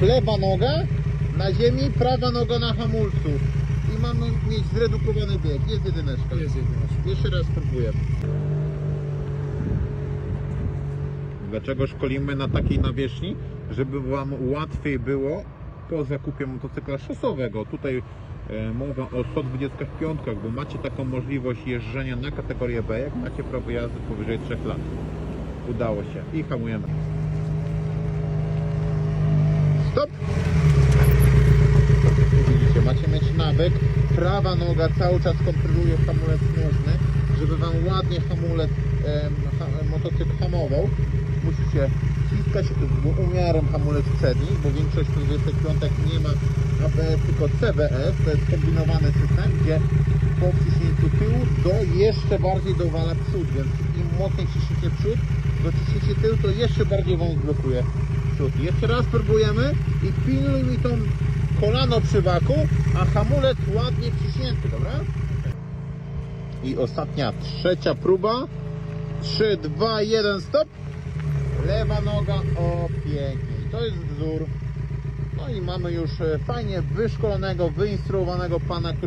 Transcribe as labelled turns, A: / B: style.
A: lewa noga na ziemi, prawa noga na hamulcu. I mamy mieć zredukowany bieg. Jest jedyneczka.
B: Jest jedyneczka.
A: Jeszcze raz spróbuję. Dlaczego szkolimy na takiej nawierzchni? Żeby Wam łatwiej było po zakupie motocykla szosowego. Tutaj e, mowa o 125, bo macie taką możliwość jeżdżenia na kategorię B, jak macie prawo jazdy powyżej 3 lat. Udało się i hamujemy. Stop! Widzicie, Prawa noga cały czas kontroluje hamulec nożny, żeby Wam ładnie hamulec, em, ha, motocykl hamował. Musicie ściskać z umiarem hamulec przedni, bo większość 25 nie ma ABS, tylko CBS. To jest kombinowany system, gdzie po wciśnięciu tyłu do jeszcze bardziej dowala przód, więc im mocniej ciśniecie przód, dociśniecie tył, to jeszcze bardziej Wam zblokuje przód. Jeszcze raz próbujemy i pilnuj mi tą kolano przy baku, a hamulec ładnie wciśnięty, dobra? I ostatnia, trzecia próba. 3, 2, 1, stop. Lewa noga, o pięknie. I To jest wzór. No i mamy już e, fajnie wyszkolonego, wyinstruowanego pana,